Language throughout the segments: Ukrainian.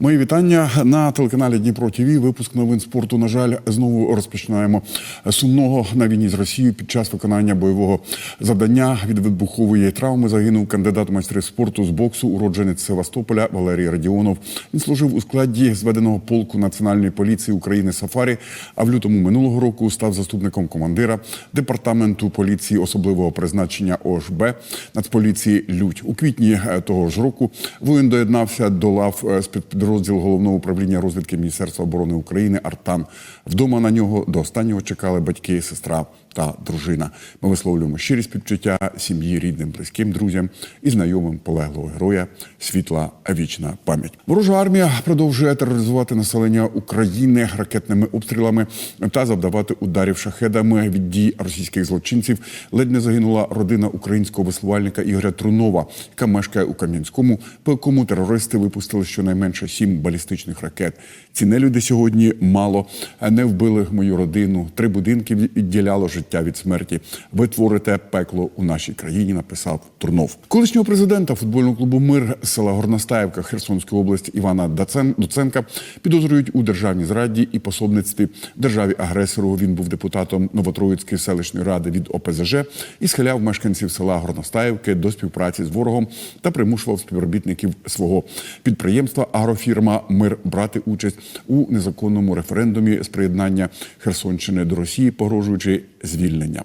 Мої вітання на телеканалі Дніпро ТВ. Випуск новин спорту. На жаль, знову розпочинаємо сумного на війні з Росією. Під час виконання бойового завдання від вибухової травми загинув кандидат майстри спорту з боксу, уродженець Севастополя Валерій Радіонов. Він служив у складі зведеного полку Національної поліції України Сафарі. А в лютому минулого року став заступником командира департаменту поліції особливого призначення ОШБ Нацполіції Людь. У квітні е, того ж року воїн доєднався до лав е, спецпідрозділу головного управління розвідки Міністерства оборони України Артан. Вдома на нього до останнього чекали батьки, і сестра та дружина. Ми висловлюємо щирі співчуття сім'ї, рідним, близьким, друзям і знайомим полеглого героя. Світла вічна пам'ять. Ворожа армія продовжує тероризувати населення України ракетними обстрілами та завдавати ударів шахедами від дій російських злочинців. Ледь не загинула родина українського веслувальника Ігоря Трунова, яка мешкає у Кам'янському, по якому терористи випустили щонайменше сім балістичних ракет. Ці нелюди сьогодні мало не вбили мою родину. Три будинки відділяло життя від смерті. Ви творите пекло у нашій країні. Написав Турнов. Колишнього президента футбольного клубу Мир села Горностаївка Херсонської області Івана Доценка підозрюють у державній зраді і пособництві державі агресору. Він був депутатом Новотроїцької селищної ради від ОПЗЖ і схиляв мешканців села Горностаївки до співпраці з ворогом та примушував співробітників свого підприємства Агрофірма Мир брати участь у незаконному референдумі з приєднання Херсонщини до Росії, погрожуючи звільнення.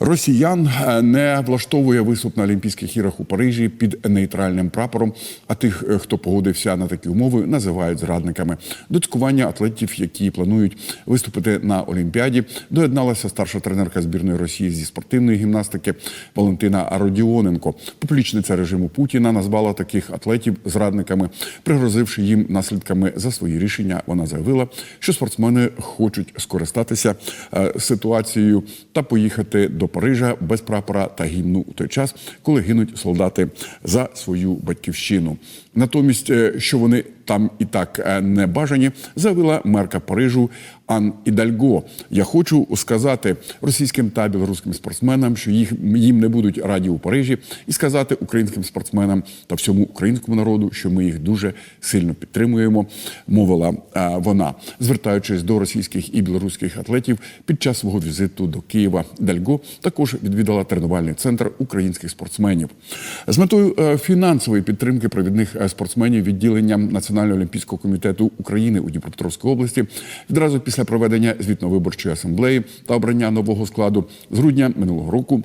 Росіян е, не влаштовує виступ на Олімпійських іграх у Парижі під нейтральним прапором. А тих, е, хто погодився на такі умови, називають зрадниками. До цькування атлетів, які планують виступити на Олімпіаді, доєдналася старша тренерка збірної Росії зі спортивної гімнастики Валентина Родіоненко. Поплічниця режиму Путіна назвала таких атлетів зрадниками, пригрозивши їм наслідками за свої рішення. Вона заявила, що спортсмени хочуть скористатися е, ситуацією та поїхати до Парижа без прапора та гімну у той час, коли гинуть солдати за свою батьківщину. Натомість, е, що вони там і так е, не бажані, заявила мерка Парижу Ан Ідальго. Я хочу сказати російським та білоруським спортсменам, що їх їм не будуть раді у Парижі, і сказати українським спортсменам та всьому українському народу, що ми їх дуже сильно підтримуємо. Мовила е, вона, звертаючись до російських і білоруських атлетів під час свого візиту до Києва. Дальго також відвідала тренувальний центр українських спортсменів з метою фінансової підтримки провідних спортсменів відділенням Національного олімпійського комітету України у Дніпропетровській області. Відразу після проведення звітно-виборчої асамблеї та обрання нового складу з грудня минулого року.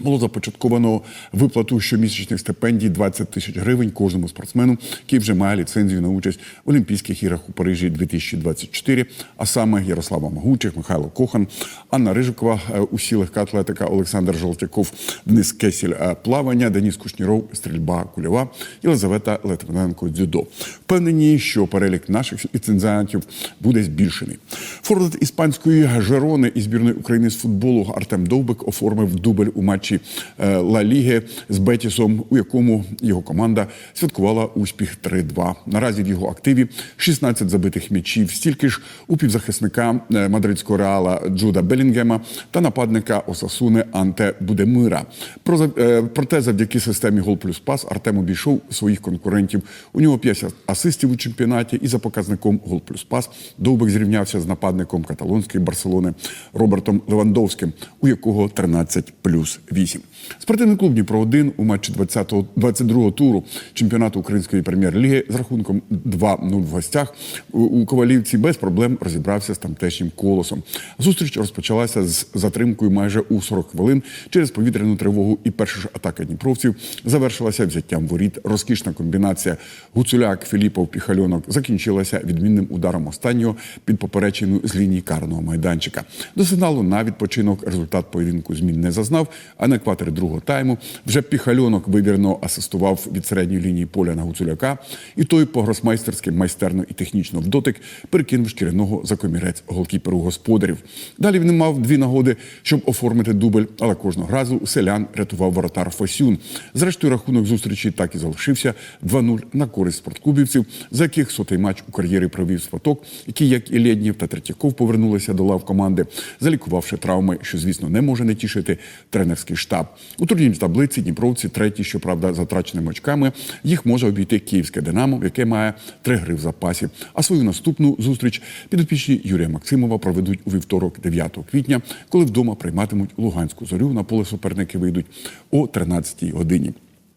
Було започатковано виплату щомісячних стипендій 20 тисяч гривень кожному спортсмену, який вже має ліцензію на участь в Олімпійських іграх у Парижі 2024, а саме Ярослава Магучих, Михайло Кохан, Анна Рижикова, е, усі легка атлетика, Олександр Жолтяков, Денис Кесіль, е, плавання, Деніс Кушніров, стрільба кульова, Єлизавета Литвиненко, дзюдо. Впевнені, що перелік наших ліцензіантів буде збільшений. Форвард іспанської Жерони і збірної України з футболу Артем Довбик оформив дубль у матчі е, Ла Ліги з Бетісом, у якому його команда святкувала успіх 3-2. Наразі в його активі 16 забитих м'ячів, стільки ж у півзахисника е, мадридського реала Джуда Белінгема та нападника Осасуни Анте Будемира. Про е, проте, завдяки системі гол плюс пас Артем обійшов своїх конкурентів. У нього 5 асистів у чемпіонаті, і за показником гол плюс пас Довбик зрівнявся з нападником каталонської Барселони Робертом Левандовським, у якого 13 плюс 8. Спортивний клуб Дніпро 1 у матчі 20-го 22-го туру чемпіонату української прем'єр-ліги з рахунком 2-0 в гостях у Ковалівці без проблем розібрався з тамтешнім колосом. Зустріч розпочалася з затримкою майже у 40 хвилин через повітряну тривогу, і перша ж атака дніпровців завершилася взяттям воріт. Розкішна комбінація Гуцуляк, Філіпов, Піхальонок закінчилася відмінним ударом останнього під поперечину з лінії карного майданчика. До сигналу на відпочинок результат поєдинку змін не зазнав, а на екваторі другого тайму вже Піхальонок вивірно асистував від середньої лінії поля на Гуцуляка, і той по-гросмайстерськи майстерно і технічно в дотик перекинув шкіряного за комірець голкіперу господарів. Далі він мав дві нагоди, щоб оформити дубль, але кожного разу селян рятував воротар Фасюн. Зрештою, рахунок зустрічі так і залишився 2-0 на користь спортклубівців, за яких сотий матч у кар'єрі провів Сваток, який, як і Лєднів та Третьяк Костяков повернулися до лав команди, залікувавши травми, що, звісно, не може не тішити тренерський штаб. У турнірній таблиці Дніпровці треті, щоправда, затраченими очками. Їх може обійти київське Динамо, яке має три гри в запасі. А свою наступну зустріч підопічні Юрія Максимова проведуть у вівторок, 9 квітня, коли вдома прийматимуть Луганську зорю. На поле суперники вийдуть о 13 годині.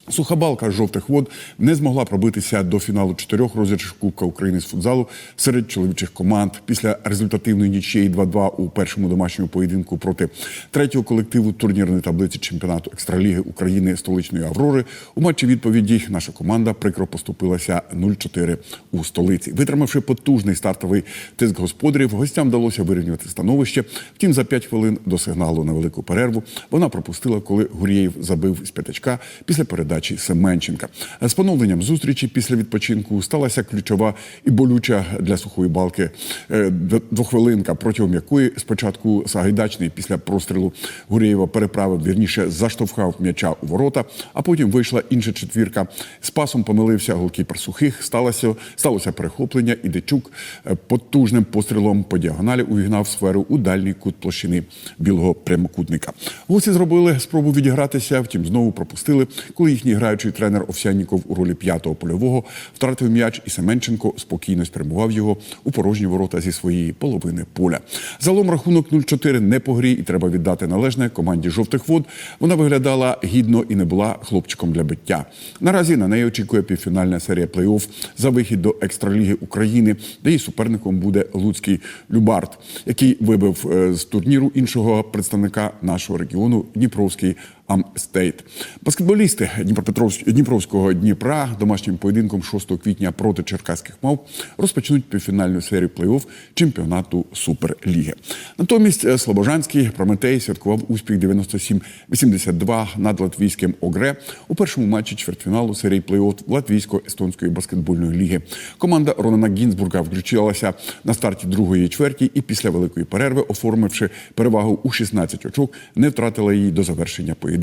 Суха балка жовтих вод не змогла пробитися до фіналу чотирьох розіграшів Кубка України з футзалу серед чоловічих команд. Після результативної нічиї 2-2 у першому домашньому поєдинку проти третього колективу турнірної таблиці чемпіонату екстраліги України столичної Аврори. У матчі відповіді наша команда прикро поступилася 0-4 у столиці. Витримавши потужний стартовий тиск господарів, гостям вдалося вирівнювати становище. Втім, за 5 хвилин до сигналу на велику перерву вона пропустила, коли Гурєєв забив з п'ятачка після передачі Семенченка. З поновленням зустрічі після відпочинку сталася ключова і болюча для сухої балки е, двохвилинка, протягом якої спочатку Сагайдачний після прострілу Гурєєва переправив, вірніше заштовхав м'яча у ворота, а потім вийшла інша четвірка. З пасом помилився голкіпер сухих. Сталося, сталося перехоплення, і Дечук е, потужним пострілом по діагоналі увігнав сферу у дальній кут площини білого прямокутника. Гості зробили спробу відігратися, втім знову пропустили, коли їхній граючий тренер Овсянніков у ролі п'ятого польового втратив м'яч, і Семенченко спокійно спрямував його у порожні ворота зі своєї половини поля. Залом рахунок 0-4 не по грі, і треба віддати належне команді жовтих вод. Вона виглядала гідно і не була хлопчиком для биття. Наразі на неї очікує півфінальна серія плей-офф за вихід до екстраліги України, де її суперником буде Луцький Любард, який вибив е, з турніру іншого представника нашого регіону Дніпровський Амстейт. Баскетболісти Дніпропетровськ- Дніпровського Дніпра домашнім поєдинком 6 квітня проти черкаських мав розпочнуть півфінальну серію плей-офф чемпіонату Суперліги. Натомість е, Слобожанський Прометей святкував успіх 97-82 над латвійським Огре у першому матчі чвертьфіналу серії плей-офф латвійсько-естонської баскетбольної ліги. Команда Ронана Гінзбурга включилася на старті другої чверті і після великої перерви, оформивши перевагу у 16 очок, не втратила її до завершення поєдинку.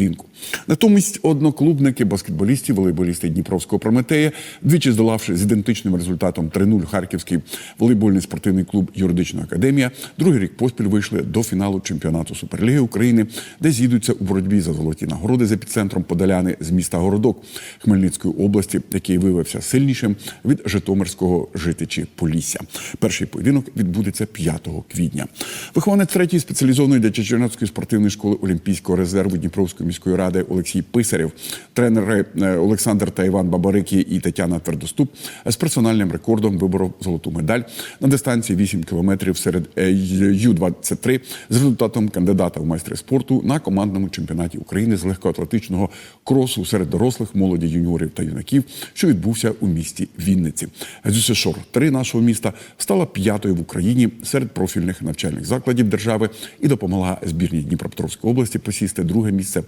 Натомість одноклубники баскетболістів, волейболісти Дніпровського Прометея, двічі здолавши з ідентичним результатом 3-0 Харківський волейбольний спортивний клуб Юридична академія, другий рік поспіль вийшли до фіналу чемпіонату Суперліги України, де зійдуться у боротьбі за золоті нагороди з епіцентром Подоляни з міста Городок Хмельницької області, який виявився сильнішим від Житомирського житичі Полісся. Перший поєдинок відбудеться 5 квітня. Вихованець третьої спеціалізованої дитячо-юнацької спортивної школи Олімпійського резерву Дніпровської міської ради Олексій Писарєв, тренери е, Олександр та Іван Бабарики і Тетяна Твердоступ з персональним рекордом виборов золоту медаль на дистанції 8 кілометрів серед е, Ю-23 з результатом кандидата в майстри спорту на командному чемпіонаті України з легкоатлетичного кросу серед дорослих, молоді, юніорів та юнаків, що відбувся у місті Вінниці. ЗЮСШОР 3 нашого міста стала п'ятою в Україні серед профільних навчальних закладів держави і допомогла збірній Дніпропетровської області посісти друге місце